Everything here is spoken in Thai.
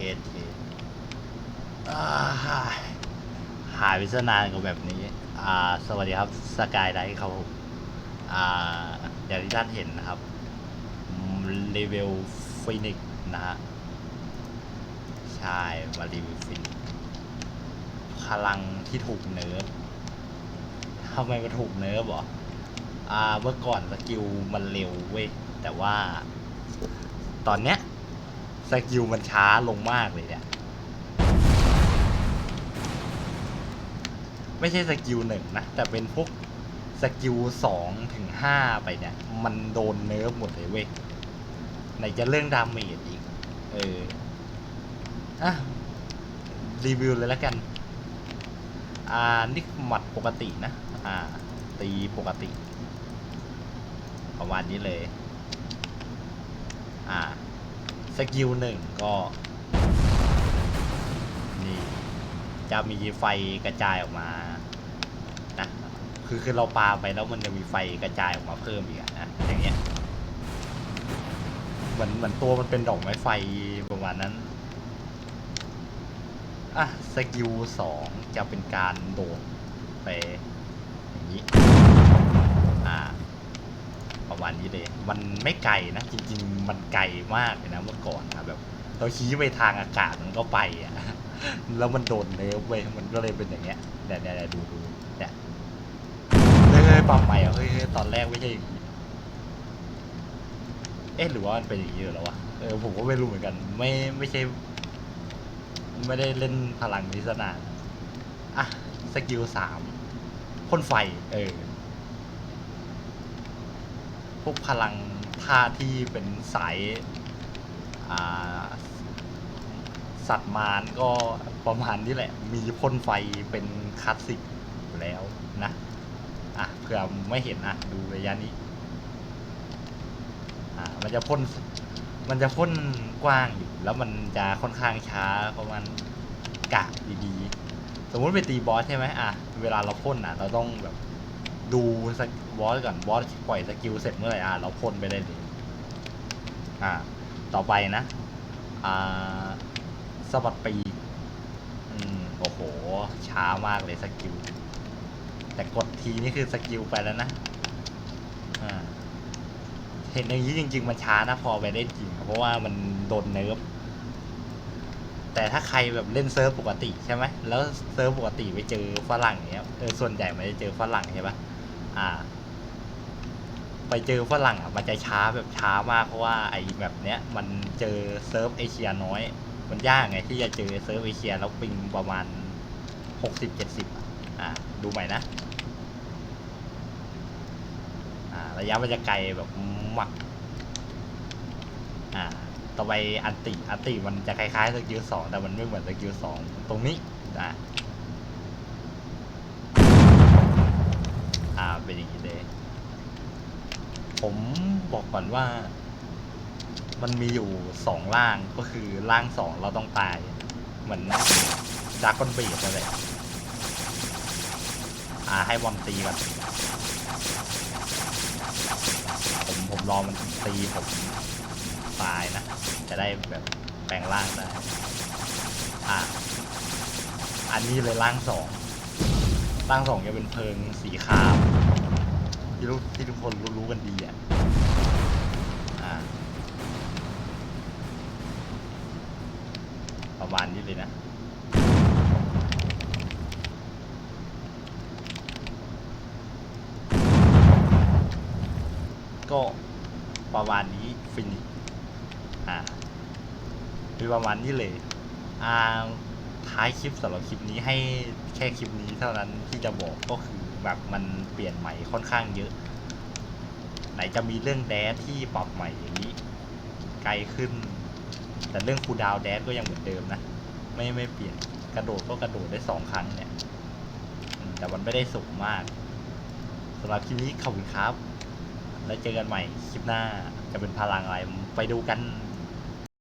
เทสอ่าหายไปซะนานกับแบบนี้ อ่า สวัสดีครับสกายไลท์ครับผมอ่าอย่างที่ท่านเห็นนะครับเลเวลฟินิกนะฮะใช่มารีวิวฟินิกพลังที่ถูกเนิร์ฟทำไมมันถูกเนิร์ฟหรออ่าเมื่อก่อนสกิลมันเร็วเว้ยแต่ว่า ตอนเนี้ย สกิลมันช้าลงมากเลยเนี่ย ไม่ใช่สกิลหนึ่งนะ แต่เป็นพวกสกิลสองถึงห้าไปเนี่ย มันโดนเนิร์ฟหมดเลยเว้ยไหนจะเรื่องดาเมจอีก เออ อะ รีวิวเลยแล้วกัน อ่า นี่หมัดปกตินะ อ่า ตีปกติ ประมาณนี้เลย อ่า สกิลหนึ่งก็ นี่ จะมีไฟกระจายออกมานะคือคือเราปาไปแล้วมันจะมีไฟกระจายออกมาเพิ่มอีกนะอย่างเงี้ยเหมือนเหมือนตัวมันเป็นดอกไม้ไฟประมาณนั้นอะสกิลสองจะเป็นการโดดไปอย่างนี้อ่า ประมาณนี้เลย มันไม่ไกลนะจริง ๆ มันไกลมากเลยนะเมื่อก่อนนะแบบเราชี้ไปทางอากาศมันก็ไปอะแล้วมันโดนเนิร์ฟเว้ยมันก็เลยเป็นอย่างเงี้ยเดี๋ยวเดี๋ยวดูดูเนี่ยเฮ้ยปรับใหม่อะเฮ้ยเฮ้ยตอนแรกไม่ใช่อย่างงี้เอ๊ะหรือว่ามันเป็นอย่างนี้อยู่แล้ววะเออผมก็ไม่รู้เหมือนกัน ไม่ไม่ใช่ ไม่ได้เล่นพลังนิสนานอะสกิลสามพ่นไฟ เออ พวกพลังท่าที่เป็นสายสัตว์มารก็ประมาณนี้แหละ มีพ่นไฟเป็นคลาสสิกแล้วนะ อะเผื่อไม่เห็นอะดูระยะนี้ อ่ามันจะพ่น มันจะพ่นกว้างอยู่ แล้วมันจะค่อนข้างช้าเพราะมันกะดีๆ สมมติไปตีบอสใช่ไหมอะ เวลาเราพ่นอะ เราต้องแบบ ดูสกบอสก่อนบอสปล่อยสกิลเสร็จเมื่อไหร่อะเราพ่นไปได้เลยอ่า ต่อไปนะอ่าสะบัดปีอืมโอ้โห ช้ามากเลยสกิล แต่กดทีนี่คือสกิลไปแล้วนะอ่าเห็นอย่างนี้จริง ๆ มันช้านะพอไปได้จริง เพราะว่ามันโดนเนิร์ฟแต่ถ้าใครแบบเล่นเซิร์ฟปกติใช่ไหม แล้วเซิร์ฟปกติไปเจอฝรั่งเนี้ยเออส่วนใหญ่มันจะเจอฝรั่งใช่ปะ อ่า ไปเจอฝรั่งอะมันจะช้าแบบช้ามากเพราะว่าไอ้แบบเนี้ย มันเจอเซิร์ฟเอเชียน้อย มันยากไงที่จะเจอเซิร์ฟเอเชียแล้วปิงประมาณหกสิบเจ็ดสิบอ่าดูใหม่นะอ่าระยะมันจะไกลแบบมักอ่าต่อไปอันติอันติมันจะคล้ายๆสกิลสองแต่มันไม่เหมือนสกิลสองตรงนี้อ่า อ่าเป็นอย่างนี้เลย ผมบอกก่อนว่า มันมีอยู่สองร่างก็คือร่างสองเราต้องตาย เหมือนดากอนเบดนั่นแหละอ่าให้บอลตีก่อนผมผมรอมันตีผมตายนะ จะได้แบบแปลงร่างได้อ่าอันนี้เลยร่างสอง ร่างสองจะเป็นเพลิงสีขาวที่รู้ที่ทุกคนรู้ๆกันดีอะอ่าประมาณนี้เลยนะก็ประมาณนี้ฟินิชอ่าคือประมาณนี้เลยอ่า ท้ายคลิปสำหรับคลิปนี้ให้แค่คลิปนี้เท่านั้นที่จะบอกก็คือแบบมันเปลี่ยนใหม่ค่อนข้างเยอะ ไหนจะมีเรื่องแดดที่ปรับใหม่อย่างนี้ ไกลขึ้น แต่เรื่องคูดาวแดดก็ยังเหมือนเดิมนะ ไม่ไม่เปลี่ยนกระโดดก็กระโดดได้สองครั้งเนี่ย แต่มันไม่ได้สูงมากสำหรับคลิปนี้ขอบคุณครับ แล้วเจอกันใหม่คลิปหน้าจะเป็นพลังอะไรไปดูกัน